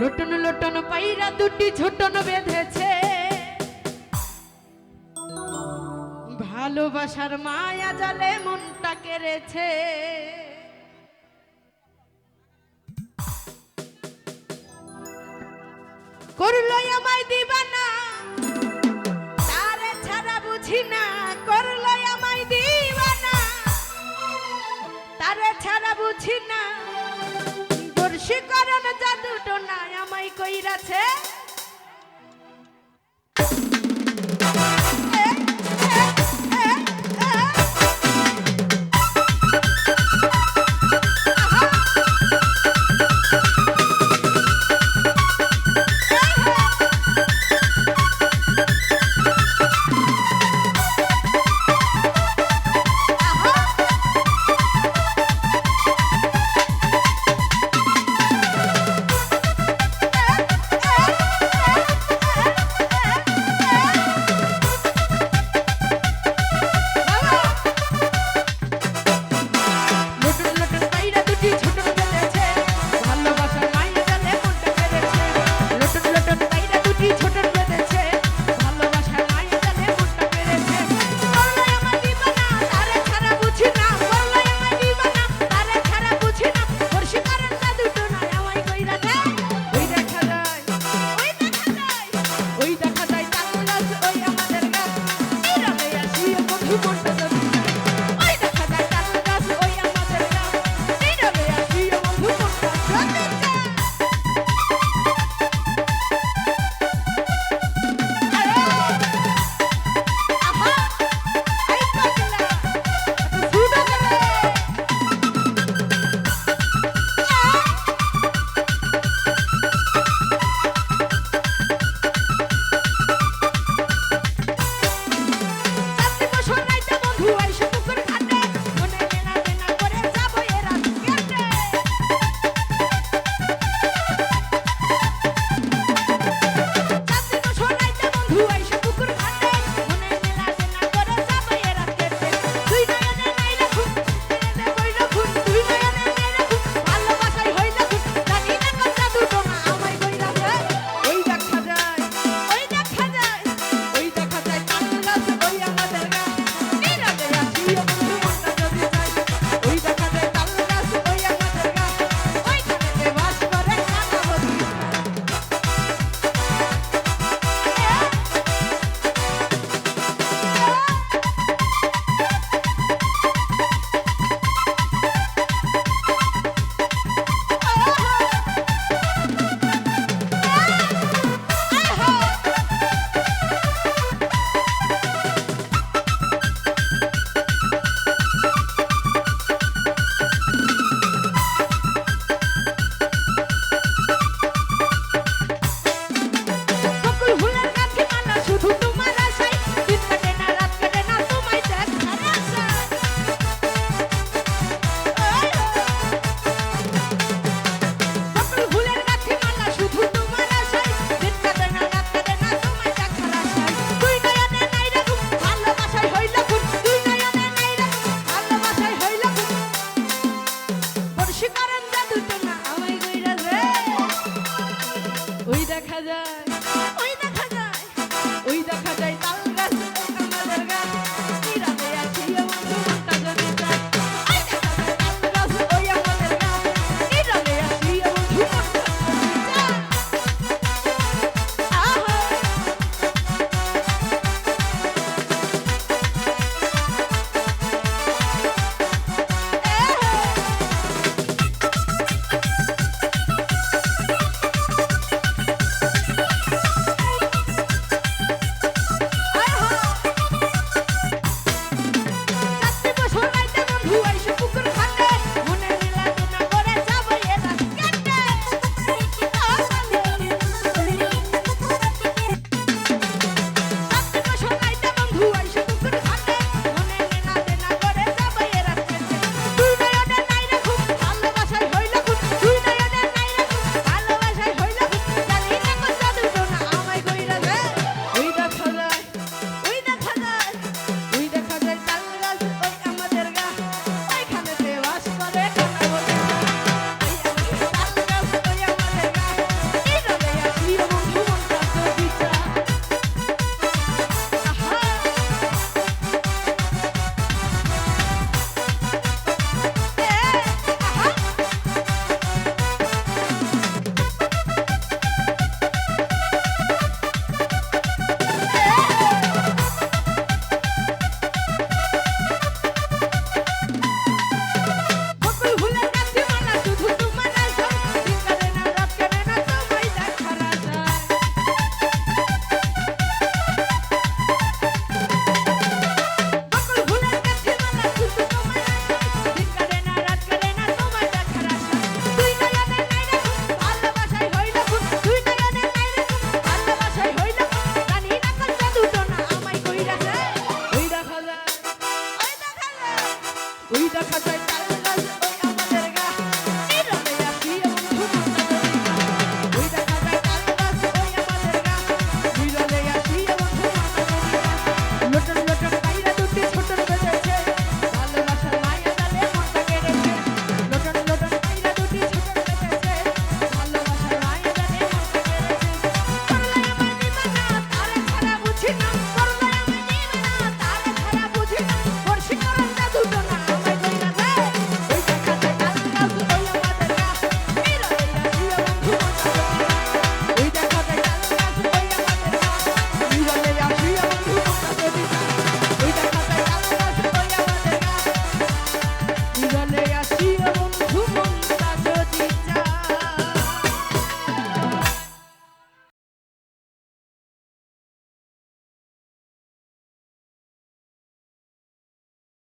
লটন লটন পাইরা দুটি ছোটন বেঁধেছে। ভালোবাসার মায়া জালে মনটা কেড়েছে। করল আমায় দিবানা, তারে ছাড়া বুঝি না। করল আমায় দিবানা, তারে ছাড়া বুঝি না। দর্শীকরণ যা ঘটনায় আমায় কইরাছে?